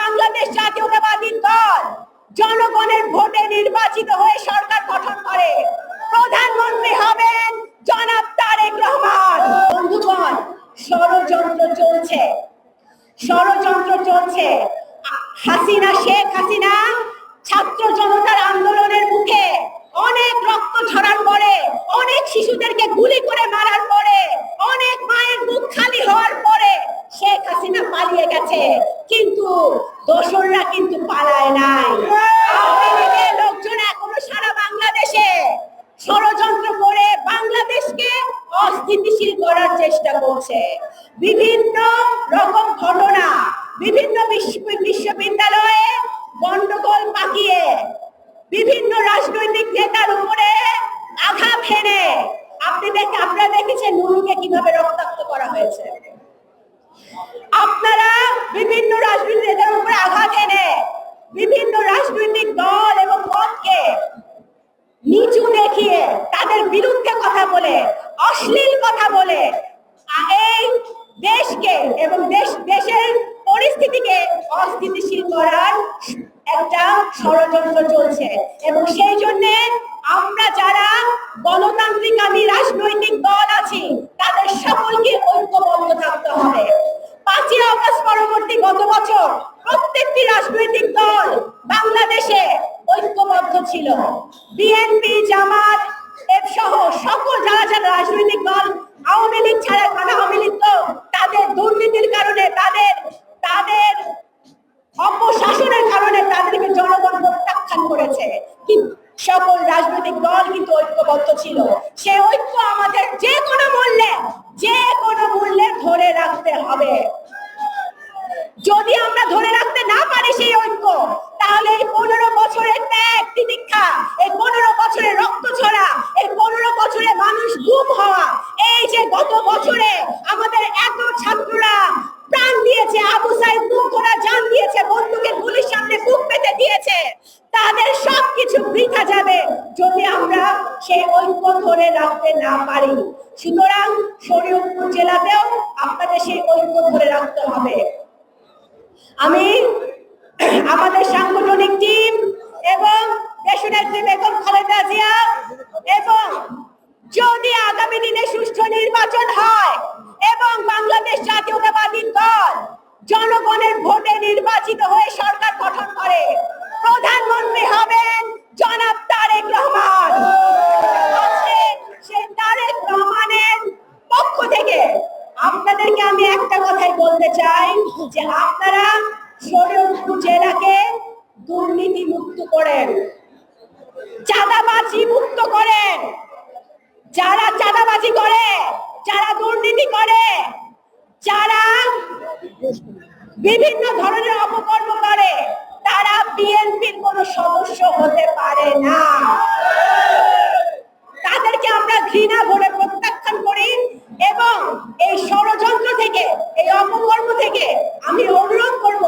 বাংলাদেশ জাতীয়তাবাদী জনগণের ভোটে নির্বাচিত হয়ে সরকার গঠন করে। প্রধানমন্ত্রী হবেন জনাব তারেক রহমান। বন্ধুগণ, ষড়যন্ত্র চলছে। ষড়যন্ত্র চলছে। হাসিনা, শেখ হাসিনা ছাত্র জনতার আন্দোলনের মুখে। অনেক রক্ত ঝরার পরে, অনেক শিশুদেরকে গুলি করে মারার পরে, অনেক মায়ের বুক খালি হওয়ার পরে শেখ হাসিনা পালিয়ে গেছে। কিন্তু দোসররা কিন্তু পালায় নাই। লোকজন এখনও সারা বাংলাদেশে ষড়যন্ত্র করে বাংলাদেশকে অস্থিতিশীল করার চেষ্টা করছে। বিভিন্ন রকম ঘটনা, বিভিন্ন বিশ্ব- বিশ্ববিদ্যালয়ে গন্ডগোল পাকিয়ে বিভিন্ন রাজনৈতিক নেতার উপরে আঘাত হেনে। আপনি দেখে, আপনারা দেখেছেন নুরুকে কীভাবে রক্তাক্ত করা হয়েছে। আপনারা বিভিন্ন রাজনৈতিক নেতার উপরে আঘাত এনে বিভিন্ন রাজনৈতিক দল এবং মতকে নিচু দেখিয়ে তাদের বিরুদ্ধে কথা বলে, অশ্লীল কথা বলে এই দেশকে এবং দেশ, দেশের পরিস্থিতিকে অস্থিতিশীল করার একটা ষড়যন্ত্র চলছে। এবং সেই জন্য আমরা যারা গণতান্ত্রিক আমি রাজনৈতিক দল আছি, তাদের সকলকে ঐক্যবদ্ধ থাকতে হবে। পাঁচই আগস্ট পরবর্তী গত বছর প্রত্যেকটি রাজনৈতিক দল বাংলাদেশে ঐক্যবদ্ধ ছিল। বিএনপি, জামাত এর সহ সকল যারা যারা রাজনৈতিক দল আওয়ামী লীগ ছাড়া কারণ আওয়ামী লীগ তো তাদের দুর্নীতির কারণে তাদের তাদের অপশাসনের কারণে তাদেরকে জনগণ প্রত্যাখ্যান করেছে কিন্তু সকল রাজনৈতিক দল ঐক্যবদ্ধ ছিল। সেই ঐক্য আমাদের যে কোনো মূল্যে, যে কোনো মূল্যে ধরে রাখতে হবে। যদি আমরা ধরে রাখতে না পারি সেই ঐক্য, তাহলে এই পনেরো বছরের ত্যাগ, তিতিক্ষা, এই পনেরো বছরের রক্ত ছড়া, এই পনেরো বছরে মানুষ গুম হওয়া, এই যে গত বছরে আমাদের এত ছাত্ররা প্রাণ ঐক্য ধরে রাখতে পারি। সুতরাং শরীয়তপুর জেলাতেও আমি আমাদের সাংগঠনিক টিম এবং দেশনেত্রী বেগম খালেদা জিয়া এবং যদি আগামী দিনে সুষ্ঠু নির্বাচন হয় এবং বাংলাদেশ জাতীয়তাবাদী দল জনগণের ভোটে নির্বাচিত হয়ে সরকার গঠন করে। প্রধানমন্ত্রী হবেন জনাব তারেক রহমান। তারেক রহমানের পক্ষ থেকে আপনাদেরকে আমি একটা কথাই বলতে চাই যে আপনারা শরীয়তপুর জেলাকে দুর্নীতি মুক্ত করেন, চাঁদাবাজি মুক্ত করেন। যারা চাঁদাবাজি করে, যারা দুর্নীতি করে, যারা বিভিন্ন ধরনের অপকর্ম করে তারা বিএনপির কোনো সদস্য হতে পারে না। তাদেরকে আমরা ঘৃণা ভরে প্রত্যাখ্যান করি এবং এই ষড়যন্ত্র থেকে, এই অপকর্ম থেকে আমি অনুরোধ করব,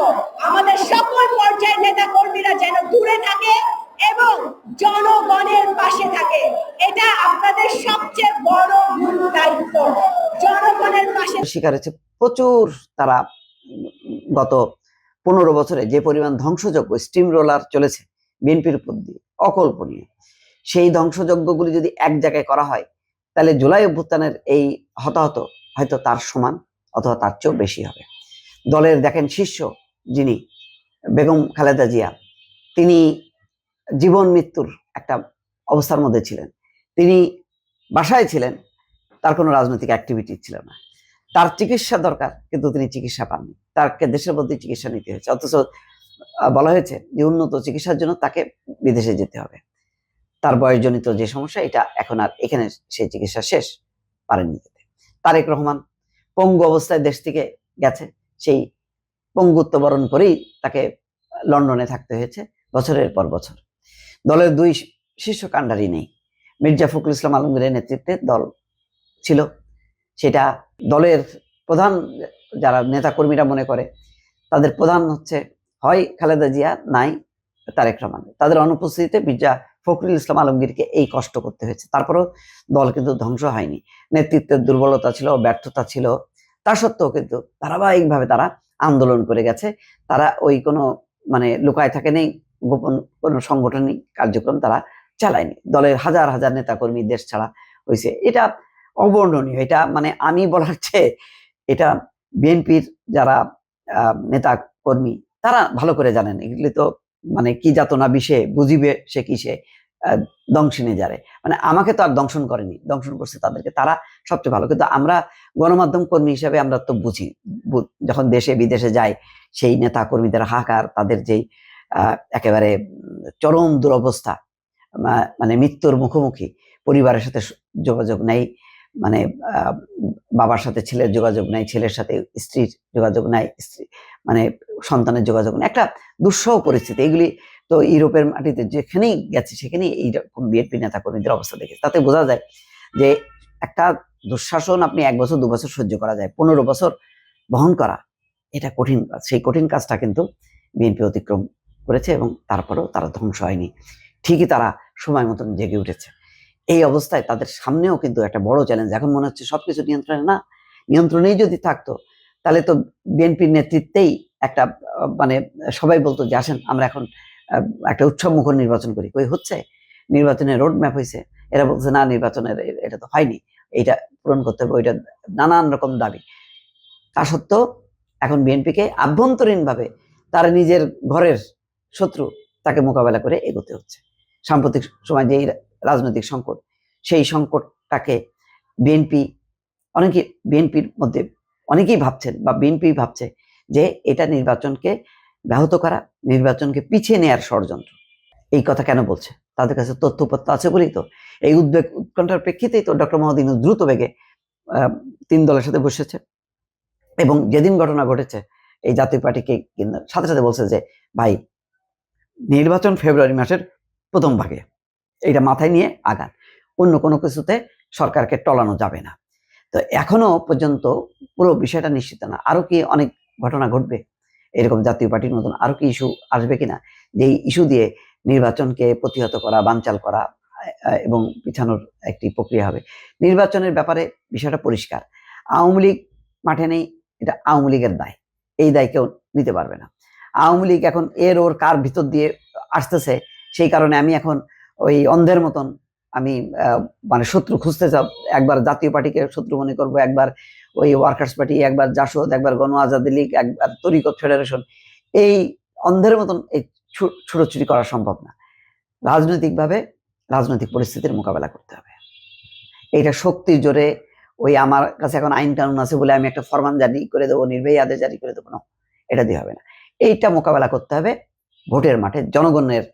আমাদের সকল পর্যায়ের নেতা কর্মীরা যেন দূরে থাকে এবং জনগণের পাশে থাকে। এটা আপনাদের সবচেয়ে বড় মূল দায়িত্ব। জনগণের পাশে শিকার প্রচুর তারা গত পনেরো বছরে যে পরিমাণ ধ্বংসযজ্ঞ স্টিম রোলার চলেছে বিএনপির উপর দিয়ে, অকল্পনীয়। সেই ধ্বংসযজ্ঞগুলি যদি এক জায়গায় করা হয়, তাহলে জুলাই অভ্যুত্থানের এই হতাহত হয়তো তার সমান অথবা তার চেয়েও বেশি হবে। দলের দেখেন শীর্ষ যিনি, বেগম খালেদা জিয়া, তিনি জীবন মৃত্যুর একটা অবস্থার মধ্যে ছিলেন। তিনি বাসায় ছিলেন, তার কোনো রাজনৈতিক অ্যাক্টিভিটি ছিল না। তার চিকিৎসা দরকার, কিন্তু তিনি চিকিৎসা পাননি। তাকে দেশের মধ্যে চিকিৎসা নিতে হয়েছে। অথচ বলা হয়েছে, যে উন্নত চিকিৎসার জন্য তাকে বিদেশে যেতে হবে। তার বয়সজনিত যে সমস্যা, এটা এখন আর এখানে সেই চিকিৎসা শেষ পারেননি যেতে তারেক রহমান পঙ্গু অবস্থায় দেশ থেকে গেছে। সেই পঙ্গুত্ব বরণ করেই তাকে লন্ডনে থাকতে হয়েছে বছরের পর বছর। দলের দুই শীর্ষ কাণ্ডারি নেই। মির্জা ফখরুল ইসলাম আলমগীরের নেতৃত্বে দল ছিল। সেটা দলের প্রধান যারা নেতা কর্মীরা মনে করে, তাদের প্রধান হচ্ছে, হয় খালেদা জিয়া, নাই তারেক রহমান। তাদের অনুপস্থিতিতে মির্জা ফখরুল ইসলাম আলমগীরকে এই কষ্ট করতে হয়েছে। তারপরেও দল কিন্তু ধ্বংস হয়নি। নেতৃত্বের দুর্বলতা ছিল, ব্যর্থতা ছিল। তা সত্ত্বেও কিন্তু ধারাবাহিকভাবে তারা আন্দোলন করে গেছে। তারা ওই কোনো মানে লুকায় থাকে নেই গোপন কোনো সাংগঠনিক কার্যক্রম তারা চালায়নি। দলের হাজার হাজার নেতাকর্মী দেশ ছাড়া হয়েছে। এটা অবর্ণনীয়। এটা মানে আমি বলার চেয়ে এটা বিএনপির যারা নেতা, কর্মী, তারা ভালো করে জানেন। এগুলি তো মানে কি যাতনা বিষে, বুঝিবে সে কিসে দংশনে যারে। মানে আমাকে তো আর দংশন করেনি, দংশন করছে তাদেরকে। তারা সবচেয়ে ভালো। কিন্তু আমরা গণমাধ্যম কর্মী হিসেবে আমরা তো বুঝি যখন দেশে বিদেশে যাই, সেই নেতা কর্মীদের হাহাকার, তাদের যেই একেবারে চরম দুরবস্থা মানে মৃত্যুর মুখোমুখি, পরিবারের সাথে যোগাযোগ নেই মানে বাবার সাথে ছেলের যোগাযোগ নাই, ছেলের সাথে স্ত্রীর যোগাযোগ নাই, স্ত্রী মানে সন্তানের যোগাযোগ নেই, একটা দুঃসহ পরিস্থিতি। এগুলি তো ইউরোপের মাটিতে যেখানেই গেছে সেখানেই এইরকম বিএনপি নেতা কর্মীদের অবস্থা দেখে তাতে বোঝা যায় যে একটা দুঃশাসন আপনি এক বছর, দু বছর সহ্য করা যায়, পনেরো বছর বহন করা, এটা কঠিন কাজ। সেই কঠিন কাজটা কিন্তু বিএনপি অতিক্রম করেছে এবং তারপরেও তারা ধ্বংস হয়নি। ঠিকই তারা সময় মতন জেগে উঠেছে। এই অবস্থায় তাদের সামনেও কিন্তু একটা বড় চ্যালেঞ্জ এখন মনে হচ্ছে সবকিছু নিয়ন্ত্রণে না, নিয়ন্ত্রণেই যদি থাকতো, তাহলে তো বিএনপির নেতৃত্বেই একটা মানে সবাই বলতো যে, আসেন, আমরা এখন একটা উৎসব মুখর নির্বাচন করি। কই, হচ্ছে? নির্বাচনের রোড ম্যাপ হয়েছে এরা বলছে, না, নির্বাচনের এটা তো হয়নি। এইটা পূরণ করতে হবে, ওইটা নানান রকম দাবি। তা সত্ত্বেও এখন বিএনপিকে আভ্যন্তরীণভাবে তার নিজের ঘরের শত্রু তাকে মোকাবেলা করে এগোতে হচ্ছে। সাম্প্রতিক সময় যে রাজনৈতিক সংকট। সেই সংকটটাকে বিএনপি অনেকে বিএনপির মধ্যে অনেকেই ভাবছেন বা বিএনপি ভাবছে যে এটা নির্বাচনকে ব্যাহত করা, নির্বাচনকে পিছিয়ে নেয়ার ষড়যন্ত্র। এই কথা কেন বলছে? তাদের কাছে তথ্যপত্র আছে বলেই তো। এই উদ্বেগ উৎকণ্ঠার প্রেক্ষিতেই তো ডক্টর ইউনূস দ্রুত বেগে তিন দলের সাথে বসেছে এবং যেদিন ঘটনা ঘটেছে, এই জাতীয় পার্টিকে সাথে সাথে বলছে যে, ভাই, নির্বাচন ফেব্রুয়ারি মাসের প্রথম ভাগে। এটা মাথায় নিয়ে আগান। অন্য কোনো কিছুতে সরকারকে টলানো যাবে না। তো এখনও পর্যন্ত পুরো বিষয়টা নিশ্চিত না। আরও কি অনেক ঘটনা ঘটবে? এরকম জাতীয় পার্টির মতন আরও কি ইস্যু আসবে কিনা? যে ইস্যু দিয়ে নির্বাচনকে প্রতিহত করা, বানচাল করা এবং পিছানোর একটি প্রক্রিয়া হবে। নির্বাচনের ব্যাপারে বিষয়টা পরিষ্কার। আওয়ামী লীগ মাঠে নেই, এটা আওয়ামী লীগের দায়। এই দায় কেউ নিতে পারবে না। আওয়ামী লীগ এখন এর ওর কার ভিতর দিয়ে আসতেছে, সেই কারণে আমি এখন ওই অন্ধের মতন আমি মানে শত্রু খুঁজতে চাও, একবার জাতীয় পার্টিকে শত্রু মনে করব, একবার ওই ওয়ার্কার্স পার্টি একবার জাসদ, একবার গণ আজাদি লীগ, একবার তরিকত ফেডারেশন এই অন্ধের মতন এই ছুটোছুটি করা সম্ভব না। রাজনৈতিকভাবে রাজনৈতিক পরিস্থিতির মোকাবেলা করতে হবে। এইটা শক্তির জোরে ওই আমার কাছে এখন আইন কানুন আছে বলে আমি একটা ফরমান জারি করে দেবো, নির্বাহী আদেশ জারি করে দেবো, না, এটা দিয়ে হবে না। এইটা মোকাবেলা করতে হবে, ভোটের মাঠে জনগণের